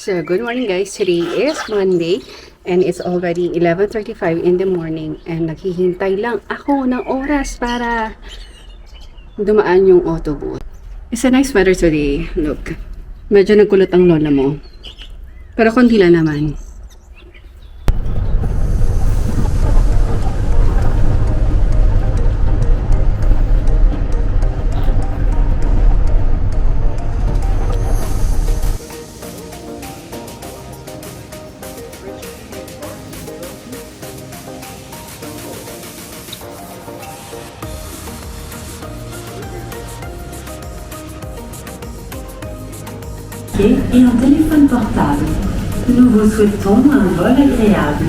So, good morning guys. Today is Monday and it's already 11.35 in the morning and naghihintay lang ako ng oras para dumaan yung autobus. It's a nice weather today. Look, medyo nagkulot ang lola mo. Pero konti lang naman. Et un téléphone portable. Nous vous souhaitons un vol agréable.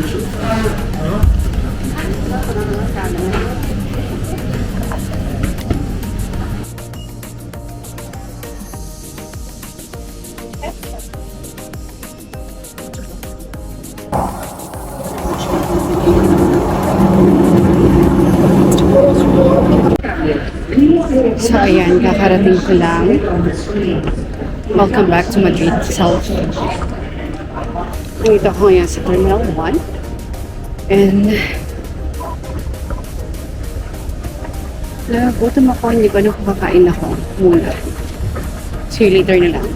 So, kakarating. Welcome back to Madrid South. Nandito ako ngayon sa Terminal 1. And Nagutom ako, hindi ko na kakain ako muna. See you later na lang.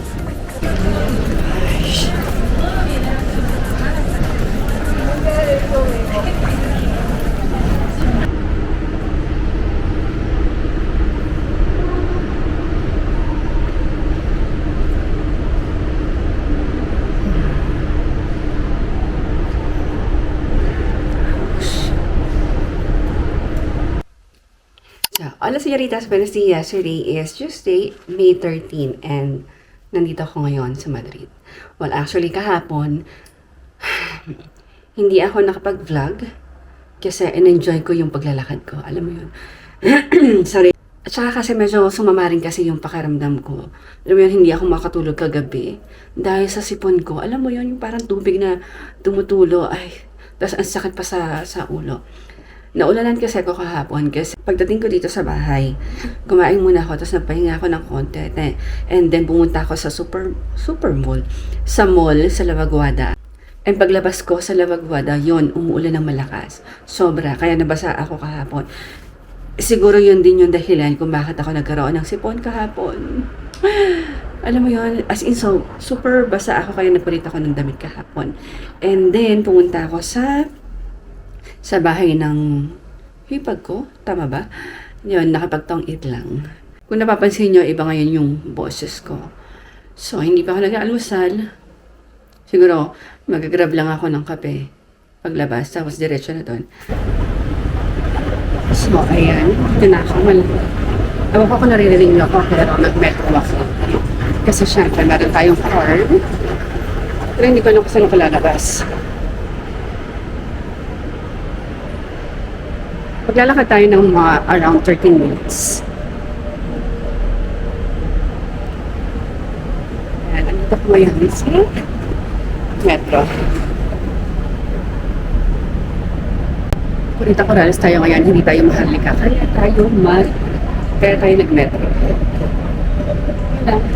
So, hola señoritas, buenos días. Today is Tuesday, May 13 and nandito ako ngayon sa Madrid. Well, actually kahapon, hindi ako nakapag-vlog kasi in-enjoy ko yung paglalakad ko. Alam mo yun. Sorry. At saka kasi medyo sumama rin kasi yung pakiramdam ko. Alam mo yun, hindi ako makatulog kagabi. Dahil sa sipon ko, alam mo yun, yung parang tubig na tumutulo. Ay, tapos ang sakit pa sa, sa ulo. Naulanan kasi ako kahapon kasi pagdating ko dito sa bahay, kumain muna ako tapos nagpahinga ako ng konti. And then pumunta ako sa super super mall, sa mall sa Lavaguada. And paglabas ko sa Lavaguada, yon umuulan ng malakas. Sobra, kaya nabasa ako kahapon. Siguro yun din yung dahilan kung bakit ako nagkaroon ng sipon kahapon. Alam mo yun, as in so, super basa ako kaya nagpalit ako ng damit kahapon. And then, pumunta ako sa sa bahay ng hipag ko. Tama ba? Yun, nakapagtong it lang. Kung napapansin nyo, iba ngayon yung boses ko. So, hindi pa ako nag-aalmusal. Siguro, mag-grab lang ako ng kape. Paglabas, tapos diretso na doon. So, ayan. Ito na ako. Mal Ewan ko kung naririnig niyo ako, pero nag-metro ako. Kasi syempre, meron tayong car. Pero hindi ko alam kung saan ako lalabas. Maglalakad tayo ng mga around 13 minutes. Ayan, nandito ko ngayon sa metro. Kurita Corrales tayo ngayon, hindi tayo mahalika. Kaya tayo mag... Kaya tayo nag-metro. Wala.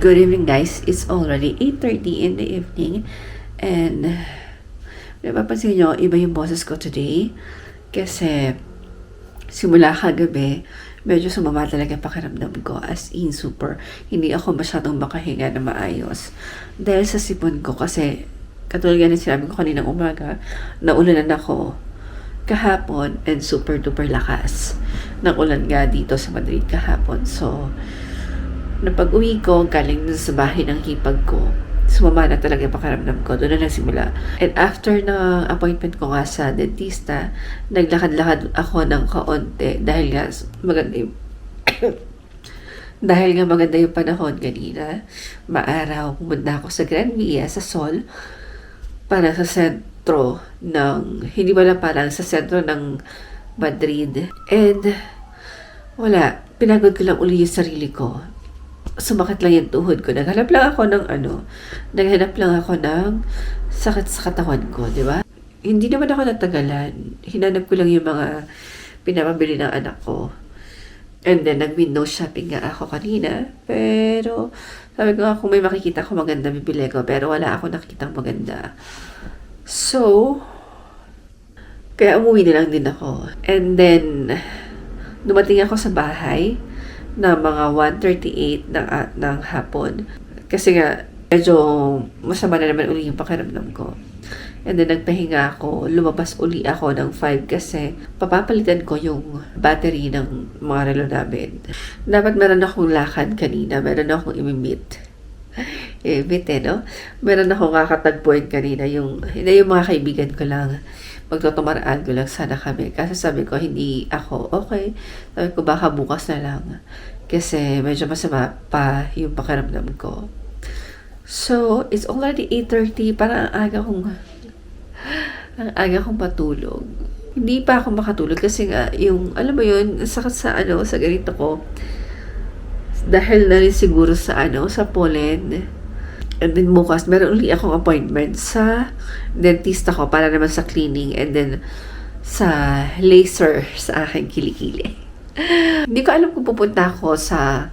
good evening guys. It's already 8.30 in the evening and Napapansin nyo, iba yung boses ko today. Kasi, simula kagabi, medyo sumama talaga yung pakiramdam ko. As in, super. Hindi ako masyadong makahinga na maayos. Dahil sa sipon ko, kasi, katulad nga ng sinabi ko kaninang umaga, naulanan ako kahapon and super duper lakas ng ulan nga dito sa Madrid kahapon. So, na pag uwi ko, galing dun sa bahay ng hipag ko, sumama na talaga yung pakiramdam ko. Doon na nagsimula. And after na appointment ko nga sa dentista, naglakad-lakad ako ng kaunti dahil nga maganda yung dahil nga maganda yung panahon kanina, maaraw, pumunta ako sa Grand Via, sa Sol, para sa sentro ng, hindi ba lang parang sa sentro ng Madrid. And, wala, pinagod ko lang uli yung sarili ko. Sumakit lang yung tuhod ko. Naghanap lang ako ng ano, naghanap lang ako ng sakit sa katawan ko, di ba? Hindi naman ako natagalan. Hinanap ko lang yung mga pinapabili ng anak ko. And then, nag-window shopping nga ako kanina. Pero, sabi ko nga, kung may makikita ko maganda, bibili ko. Pero wala ako nakikita maganda. So, kaya umuwi na lang din ako. And then, dumating ako sa bahay na mga 1.38 ng, ah, ng hapon. Kasi nga, medyo masama na naman uli yung pakiramdam ko. And then, nagpahinga ako. Lumabas uli ako ng 5 kasi papapalitan ko yung battery ng mga relo namin. Dapat meron akong lakad kanina. Meron akong imimit. Imimit eh, no? Meron akong kakatagpuin kanina. Yung, yung mga kaibigan ko lang. Magtutumaraan ko lang sana kami. Kasi sabi ko, hindi ako okay. Sabi ko, baka bukas na lang. Kasi medyo masama pa yung pakiramdam ko. So, it's already 8.30. Parang ang aga kong ang aga kong matulog. Hindi pa ako makatulog kasi nga, yung, alam mo yun, sakit sa ano, sa ganito ko. Dahil na rin siguro sa ano, sa pollen. And then bukas, meron ulit akong appointment sa dentista ko para naman sa cleaning and then sa laser sa aking kilikili. Hindi ko alam kung pupunta ako sa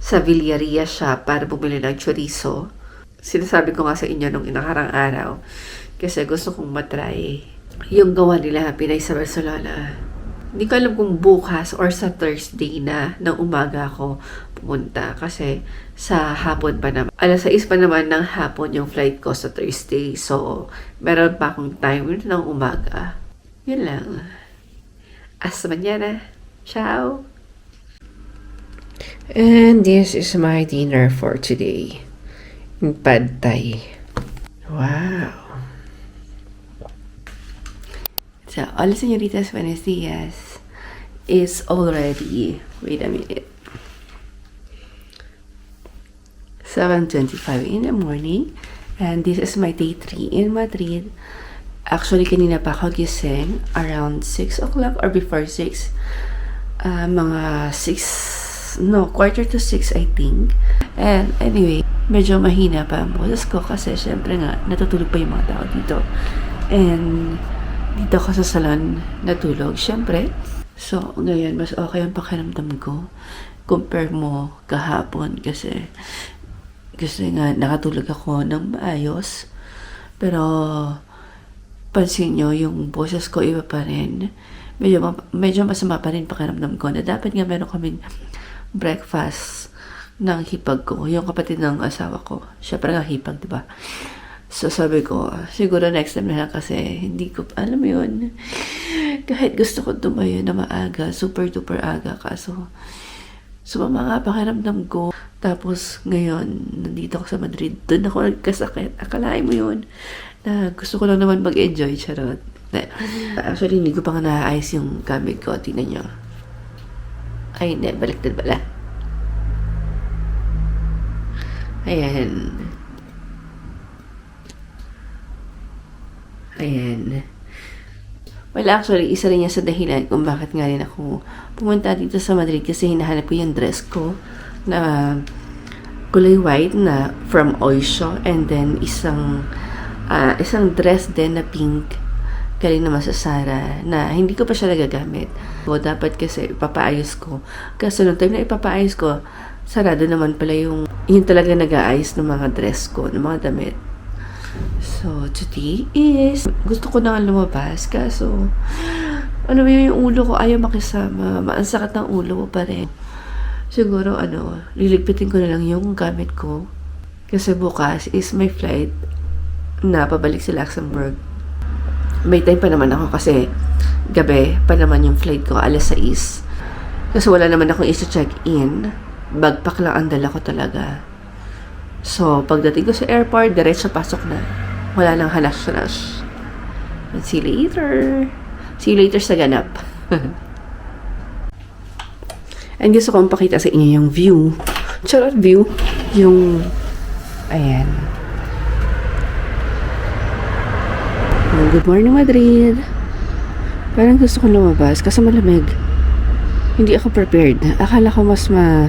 sa Villaria siya para bumili ng chorizo. Sinasabi ko nga sa inyo nung inakarang araw kasi gusto kong matry yung gawa nila Pinay sa Barcelona. Hindi ko alam kung bukas or sa Thursday na ng umaga ako pumunta kasi sa hapon pa naman. Alas 6 pa naman ng hapon yung flight ko sa Thursday. So, meron pa akong time ng umaga. Yun lang. Hasta mañana. Ciao! And this is my dinner for today. Pad Thai. Wow. So, hola señoritas, buenos días. It's already, wait a minute, 7.25 in the morning. And this is my day 3 in Madrid. Actually, kanina pa ako gising around 6 o'clock or before 6. Ah, mga 6, no, quarter to 6 I think. And anyway, medyo mahina pa ang boses ko kasi syempre nga, natutulog pa yung mga tao dito. And dito ako sa salon natulog, syempre. So, ngayon, mas okay ang pakiramdam ko compare mo kahapon kasi kasi nga nakatulog ako ng maayos. Pero pansin nyo, yung boses ko iba pa rin. Medyo, medyo masama pa rin pakiramdam ko na dapat nga meron kaming breakfast ng hipag ko. Yung kapatid ng asawa ko. Parang nga hipag, di ba? So sabi ko, siguro next time na lang kasi hindi ko, alam yun, kahit gusto ko tumayo na maaga, super duper aga, kaso sumama nga pakiramdam ko. Tapos ngayon, nandito ako sa Madrid, doon ako nagkasakit. Akalain mo yun, na gusto ko lang naman mag-enjoy, charot. Na- Actually, hindi ko pa nga naayos yung gamit ko. Tingnan nyo. Ay, hindi. Baliktad pala. Ayan. Ayan. Well, actually, isa rin yan sa dahilan kung bakit nga rin ako pumunta dito sa Madrid kasi hinahanap ko yung dress ko na kulay white na from Oysho and then isang ah, isang dress din na pink galing naman sa Sara na hindi ko pa siya nagagamit. So, dapat kasi ipapaayos ko. Kasi nung time na ipapaayos ko, sarado naman pala yung, yung talaga nag-aayos ng mga dress ko, ng mga damit. So, today is, gusto ko na nga lumabas, kaso, ano yun, yung ulo ko ayaw makisama. Maansakit ng ulo ko pa rin. Siguro, ano, liligpitin ko na lang yung gamit ko. Kasi bukas is my flight na pabalik sa Luxembourg. May time pa naman ako kasi gabi pa naman yung flight ko, alas 6. Kasi wala naman akong isa-check-in. Bagpak lang ang dala ko talaga. So, pagdating ko sa airport, diretso pasok na. Wala nang halas-halas. And see you later. See you later sa ganap. And gusto kong pakita sa inyo yung view. Charot view. Yung, ayan. Good morning, Madrid. Parang gusto ko lumabas kasi malamig. Hindi ako prepared. Akala ko mas ma...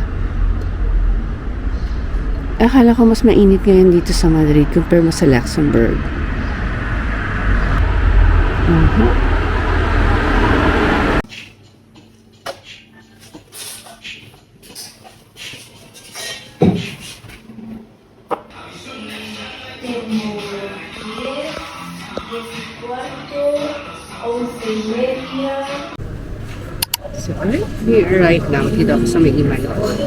Akala ko mas mainit ngayon dito sa Madrid compare mo sa Luxembourg. Mhm. So, I'm here right now. Dito ako sa may Imanol.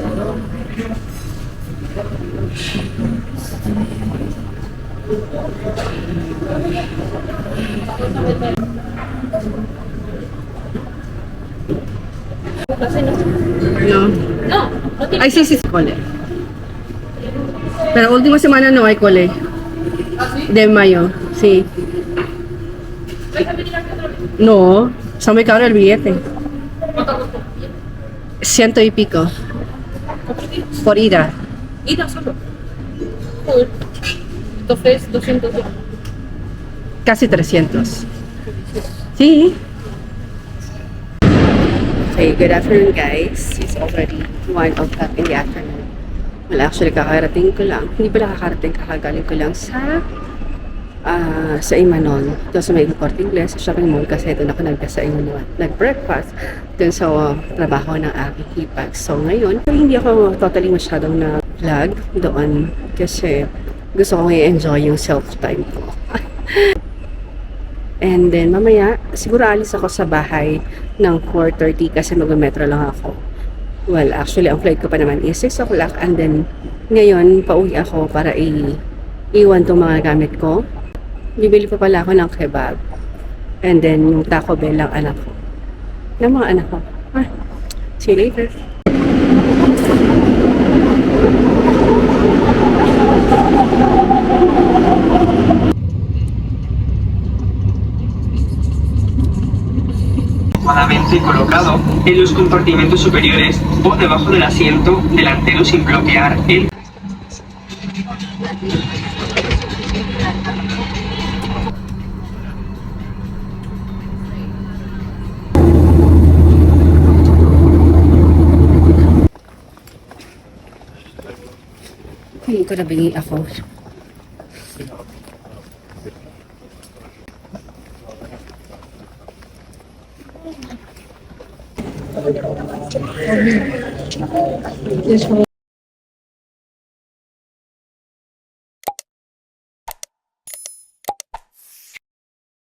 No. No. Ay, sí, sí, cole. Pero última semana no hay cole. De mayo, sí. No, está muy caro el billete. Ciento y pico. Por ida. Ida solo. Full. Entonces, 200 Casi 300. Sí. Okay, good afternoon guys. It's already 1 o'clock in the afternoon. Well, actually, kakarating ko lang. Hindi pala kakarating, kakagaling ko lang sa ah sa Imanol. Ito sa may Corte Inglés, sa shopping mall kasi ito na ako nagka sa Imanol. Nag-breakfast dun sa uh, trabaho ng aking hipag. So ngayon, hindi ako totally masyadong na vlog doon kasi gusto ko i-enjoy yung self-time ko. And then, mamaya, siguro alis ako sa bahay ng 4.30 kasi mag-metro lang ako. Well, actually, ang flight ko pa naman is 6 o'clock. And then, ngayon, pauwi ako para i- iwan tong mga gamit ko. Bibili pa pala ako ng kebab. And then, yung Taco Bell ng anak ko. Ng mga anak ko. Ah, see you later. Colocado en los compartimentos superiores o debajo del asiento delantero sin bloquear el Hindi ko nabingi ako. One.